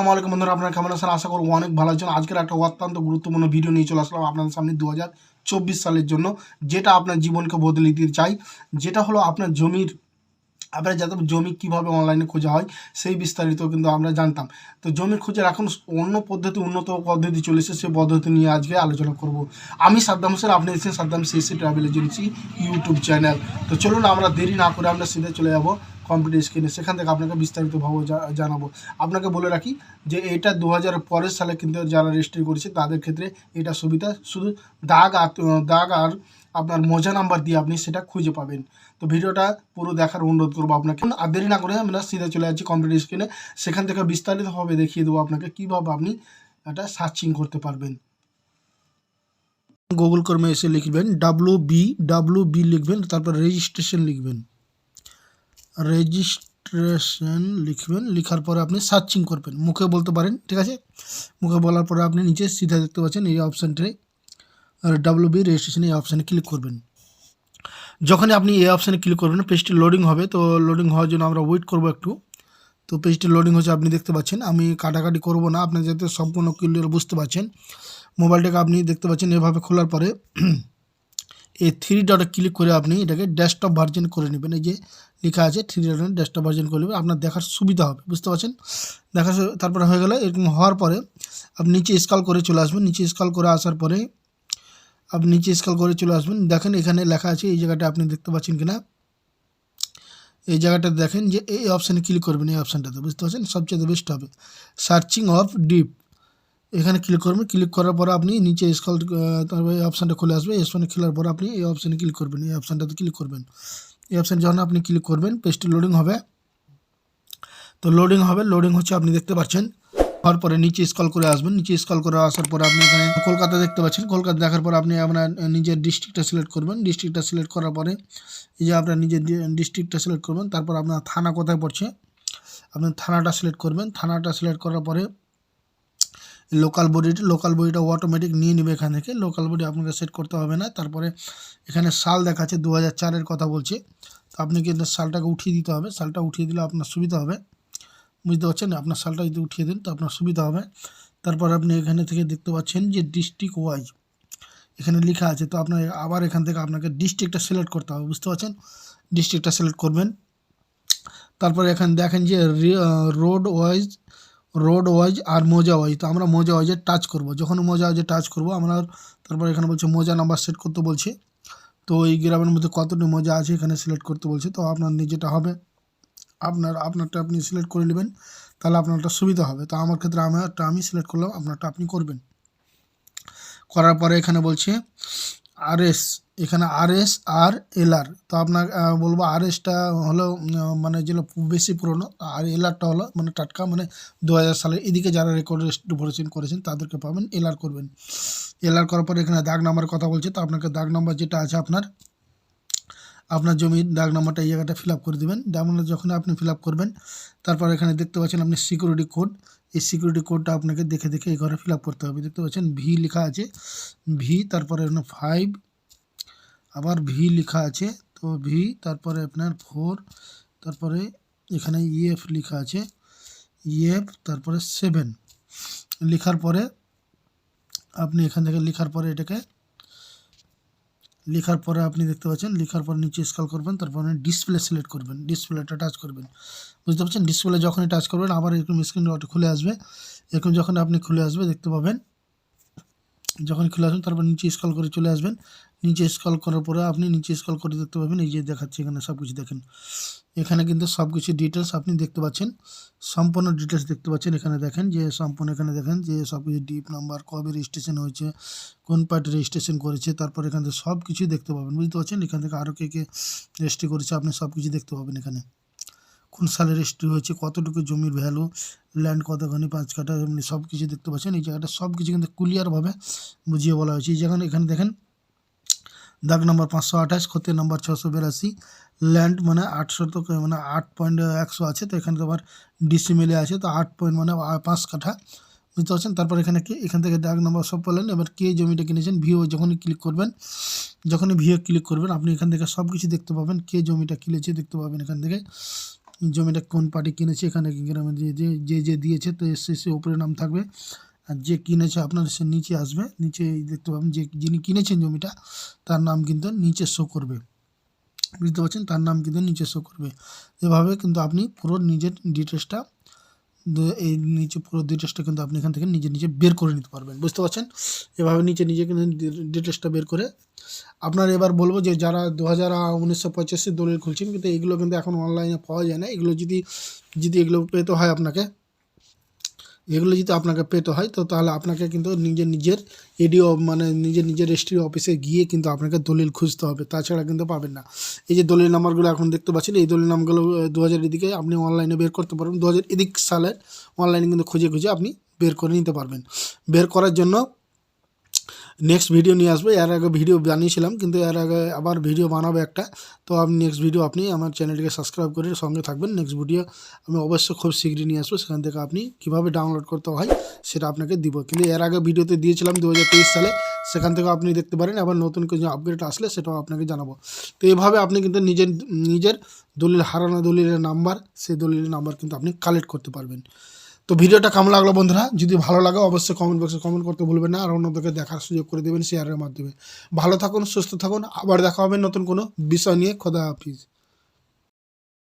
আসসালামু আলাইকুম বন্ধুরা, আপনারা কেমন আছেন? আশা করব অনেক ভালো আছেন। আজকের একটা অত্যন্ত গুরুত্বপূর্ণ ভিডিও নিয়ে চলে আসলাম আপনাদের সামনে দু চব্বিশ সালের জন্য, যেটা আপনার জীবনকে বদলে দিতে চাই। যেটা হলো আপনার জমির, আপনার যাতে জমি কীভাবে অনলাইনে খোঁজা হয়, সেই বিস্তারিত কিন্তু আমরা জানতাম। তো জমি খোঁজার এখন অন্য পদ্ধতি, উন্নত পদ্ধতি চলেছে সেই পদ্ধতি নিয়ে আজকে আলোচনা করব। আমি সাদ্দাম হোসেন, আপনি দেখছেন Saddam CC travel agency YouTube channel তো চলুন, আমরা দেরি না করে আমরা সিধে চলে যাব। কম্পিউটার স্ক্রিনে সেখান থেকে আপনাকে বিস্তারিতভাবে জানাব। আপনাকে বলে রাখি যে এটা দু হাজার পরের সালে কিন্তু যারা রেজিস্ট্রি করেছে, তাদের ক্ষেত্রে এটা সুবিধা। শুধু দাগ দাগ আর আপনার মজা নাম্বার দিয়ে আপনি সেটা খুঁজে পাবেন। তো ভিডিওটা পুরো দেখার অনুরোধ করব আপনাকে। আর দেরি না করে আমরা সিধে চলে যাচ্ছি কম্পিউটার স্ক্রিনে সেখান থেকে বিস্তারিতভাবে দেখিয়ে দেবো আপনাকে কীভাবে আপনি এটা সার্চিং করতে পারবেন। গুগল কর্মে এসে লিখবেন ডাব্লু বি ডাব্লু বি লিখবেন, তারপর রেজিস্ট্রেশন লিখবেন। রেজিস্ট্রেশন লিখবেন, লেখার পরে আপনি সার্চিং করবেন। মুখে বলতে পারেন, ঠিক আছে? মুখে বলার পরে আপনি নিচে সিধা দেখতে পাচ্ছেন এই অপশানটায় ডাব্লু বি রেজিস্ট্রেশন এই অপশানে ক্লিক করবেন। যখনই আপনি এই অপশানে ক্লিক করবেন পেজটি লোডিং হবে, তো লোডিং হওয়ার জন্য আমরা ওয়েট করব একটু। তো পেজটি লোডিং হচ্ছে, আপনি দেখতে পাচ্ছেন, আমি কাটাকাটি করব না আপনি যাতে সম্পূর্ণ ক্লিয়ার বুঝতে পারছেন। মোবাইলটাকে আপনি দেখতে পাচ্ছেন এভাবে খোলার পরে। এই থ্রি ডটে ক্লিক করে আপনি এটাকে ডেস্কটপ ভার্জন করে নেবেন। এই যে লেখা আছে থ্রি ডটে ডেস্কটপ ভার্জন করে নেবেন। আপনার দেখার সুবিধা হবে, বুঝতে পারছেন? দেখার সু- তারপরে হয়ে গেলে, এরকম হওয়ার পরে আপনি নিচে স্কল করে চলে আসবেন। নিচে স্কল করে আসার পরে আপনি নিচে স্কল করে চলে আসবেন। দেখেন এখানে লেখা আছে, এই জায়গাটা আপনি দেখতে পাচ্ছেন কিনা? এই জায়গাটা দেখেন যে এই অপশানে ক্লিক করবেন, এই অপশানটাতে বুঝতে পারছেন? সবচেয়ে বেস্ট হবে। সার্চিং অফ ডিপ এখানে ক্লিক করবেন ক্লিক করার পর আপনি নিচে স্কল তারপরে এই অপশানটা খুলে আসবে, এই অপশানে খোলার পরে আপনি এই অপশানে ক্লিক করবেন, এই অপশানটাতে ক্লিক করবেন। এই অপশান যখন আপনি ক্লিক করবেন পেজটি লোডিং হবে। তো লোডিং হবে লোডিং হচ্ছে আপনি দেখতে পাচ্ছেন, হওয়ার পরে নিচে স্কল করে আসবেন, নিচে স্কল করে আসার পরে আপনি এখানে কলকাতা দেখতে পাচ্ছেন, কলকাতা দেখার পর আপনি আপনার নিজের ডিস্ট্রিক্টটা সিলেক্ট করবেন ডিস্ট্রিক্টটা সিলেক্ট করার পরে এই যে আপনার নিজের ডিস্ট্রিক্টটা সিলেক্ট করবেন, তারপর আপনার থানা কোথায় পড়ছে আপনি থানাটা সিলেক্ট করবেন, থানাটা সিলেক্ট করার পরে লোকাল বডিটা লোকাল বডিটা অটোমেটিক নিয়ে নেবে এখান থেকে। লোকাল বডি আপনাকে সেট করতে হবে না। তারপরে এখানে সাল দেখাচ্ছে দু হাজার চারের কথা বলছে। তো আপনি কিন্তু সালটাকে উঠিয়ে দিতে হবে? সালটা উঠিয়ে দিলে আপনার সুবিধা হবে। বুঝতে পারছেন? আপনার সালটা যদি উঠিয়ে দেন, তো আপনার সুবিধা হবে। তারপর আপনি এখানে থেকে দেখতে পাচ্ছেন যে ডিস্ট্রিক্ট ওয়াইজ এখানে লেখা আছে। তো আপনার আবার এখান থেকে আপনাকে ডিস্ট্রিক্টটা সিলেক্ট করতে হবে। বুঝতে পারছেন? ডিস্ট্রিক্টটা সিলেক্ট করবেন। তারপরে এখানে দেখেন যে রোড ওয়াইজ রোড ওয়াইজ আর মোজা ওয়াইজ। তো আমরা মোজা ওয়াইজে টাচ করব। যখন মোজা ওয়াইজে টাচ করব, আমরা তারপর এখানে বলছে মোজা নাম্বার সেট করতে বলছে। তো এই গ্রামের মধ্যে কতটি মোজা আছে এখানে সিলেক্ট করতে বলছে। তো আপনার নিজেটা হবে। আপনার, আপনারটা আপনি সিলেক্ট করে নেবেন। তাহলে আপনারটা সুবিধা হবে। তো আমার ক্ষেত্রে আমারটা আমি সিলেক্ট করলাম, আপনারটা আপনি করবেন। করার পরে এখানে বলছে আর এস এখানে আর এস আর এল আর তো আপনার বলব আর এসটা হলো মানে যেগুলো বেশি পুরনো আর এল আরটা হলো মানে টাটকা মানে দু হাজার সালে এদিকে যারা রেকর্ড ভরেছেন করেছেন তাদেরকে পাবেন এল আর করবেন। এল আর করার পর এখানে দাগ নাম্বার কথা বলছে, তো আপনাকে দাগ নাম্বার যেটা আছে আপনার আপনার জমির দাগ নাম্বারটা এই জায়গাটা ফিল আপ করে দেবেন। দাগ যখন আপনি ফিল আপ করবেন, তারপর এখানে দেখতে পাচ্ছেন আপনি সিকিউরিটি কোড এই সিকিউরিটি কোডটা আপনাকে দেখে দেখে এই ঘরে ফিল আপ করতে হবে। দেখতে পাচ্ছেন ভি লেখা আছে, ভি, তারপরে ফাইভ আবার ভি লেখা আছে, তো ভি, তারপরে আপনার ফোর, তারপরে এখানে ইএফ লেখা আছে, ইএফ, তারপরে সেভেন। লেখার পরে, আপনি এখান থেকে লেখার পরে এটাকে, লেখার পরে আপনি দেখতে পাচ্ছেন, লেখার পর নিচে স্কল করবেন, তারপর ডিসপ্লে সিলেক্ট করবেন ডিসপ্লেটা টাচ করবেন। বুঝতে পারছেন? ডিসপ্লে যখনই টাচ করবেন, আবার এরকম স্ক্রিন খুলে আসবে, এরকম যখন আপনি খুলে আসবে, দেখতে পাবেন যখন খুলে আসবেন, তারপর নিচে স্কল করে চলে আসবেন। নিচে স্কল করার পরে আপনি নিচে স্কল করে দেখতে পাবেন, এই যে দেখাচ্ছে এখানে সব কিছু দেখেন। এখানে কিন্তু সব কিছু ডিটেলস আপনি দেখতে পাচ্ছেন। সম্পূর্ণ ডিটেলস দেখতে পাচ্ছেন এখানে দেখেন যে, সম্পূর্ণ এখানে দেখেন যে সব কিছু ডিপ নাম্বার কবে রেজিস্ট্রেশন হয়েছে, কোন পার্টি রেজিস্ট্রেশন করেছে, তারপর এখান থেকে সব কিছুই দেখতে পাবেন। বুঝতে পারছেন? এখান থেকে আরও কে কে রেজিস্ট্রি করেছে, আপনি সব কিছু দেখতে পাবেন এখানে। কোন সালে রেজিস্ট্রি হয়েছে, কতটুকু জমির ভ্যালু ল্যান্ড কতখানি, পাঁচ কাঠা এমনি সব কিছু দেখতে পাচ্ছেন। এই জায়গাটা সব কিছু কিন্তু ক্লিয়ারভাবে বুঝিয়ে বলা হয়েছে। এই জায়গায় এখানে দেখেন, দাগ নম্বর পাঁচশো আঠাশ, ক্ষতি নম্বর ছশো বিরাশি ল্যান্ড মানে আটশো তো মানে আট পয়েন্ট একশো আছে, তো এখানে তো আবার ডিসিমিলে আছে, তো আট পয়েন্ট মানে পাঁচ কাঠা। বুঝতে পারছেন? তারপর এখানে কি এখান থেকে দাগ নম্বর সব পেলেন এবার কে জমিটা কিনেছেন? ভিও যখনই ক্লিক করবেন, যখনই ভিও ক্লিক করবেন, আপনি এখান থেকে সব কিছু দেখতে পাবেন। কে জমিটা কিনেছে দেখতে পাবেন এখান থেকে। জমিটা কোন পার্টি কিনেছে, এখানে গ্রামে যে যে যে দিয়েছে, তো সে সে ওপরে নাম থাকবে। আর যে কিনেছে আপনার, সে নিচে আসবে। নিচে দেখতে পাবেন যে যিনি কিনেছেন জমিটা, তার নাম কিন্তু নিচে শো করবে। বুঝতে পারছেন? তার নাম কিন্তু নিচে শো করবে। এভাবে কিন্তু আপনি পুরো নিজের ডিটেলসটা এই নিচে পুরো ডিটেলসটা কিন্তু আপনি এখান থেকে নিজে নিজে বের করে নিতে পারবেন, বুঝতে পারছেন? এভাবে নিচে নিজে কিন্তু ডিটেলসটা বের করে আপনার এবার বলব যে যারা দু হাজার উনিশশো পঁচাশি দলিল খুলছেন, কিন্তু এগুলো কিন্তু এখন অনলাইনে পাওয়া যায় না। এগুলো যদি যদি এগুলো পেতে হয় আপনাকে এগুলো যদি আপনাকে পেতে হয়, তো তাহলে আপনাকে কিন্তু নিজের নিজের এডিও মানে নিজের নিজের রেজিস্ট্রি অফিসে গিয়ে কিন্তু আপনাকে দলিল খুঁজতে হবে। তাছাড়া কিন্তু পাবেন না। এই যে দলিল নাম্বারগুলো এখন দেখতে পাচ্ছেন, এই দলিল নামগুলো দু হাজার এদিকে আপনি অনলাইনে বের করতে পারবেন। দু হাজার এদিক সালের অনলাইনে কিন্তু খুঁজে খুঁজে আপনি বের করে নিতে পারবেন। বের করার জন্য নেক্সট ভিডিও নিয়ে আসব। এর আগে ভিডিও বানিয়েছিলাম, কিন্তু এর আগে আবার ভিডিও বানাবো একটা। তো আপনি নেক্সট ভিডিও আপনি আমার চ্যানেলটিকে সাবস্ক্রাইব করে সঙ্গে থাকবেন। নেক্সট ভিডিও আমি অবশ্যই খুব শীঘ্রই নিয়ে আসব। সেখান থেকে আপনি কীভাবে ডাউনলোড করতে হয় সেটা আপনাকে দিব। কিন্তু এর আগে ভিডিওতে দিয়েছিলাম দু হাজার তেইশ সালে। সেখান থেকে আপনি দেখতে পারেন, আবার নতুন কিছু আপগ্রেড আসলে সেটাও আপনাকে জানাব। তো এইভাবে আপনি কিন্তু নিজের নিজের দলিল, হারানো দলিলের নাম্বার সেই দলিলের নাম্বার কিন্তু আপনি কালেক্ট করতে পারবেন। তো ভিডিওটা কেমন লাগল বন্ধুরা? যদি ভালো লাগে অবশ্যই কমেন্ট বক্সে কমেন্ট করতে ভুলবেন না, আর অন্যদেরকে দেখার সুযোগ করে দেবেন শেয়ারের মাধ্যমে। ভালো থাকুন, সুস্থ থাকুন, আবার দেখা হবে নতুন কোনো বিষয় নিয়ে। খোদা হাফিজ।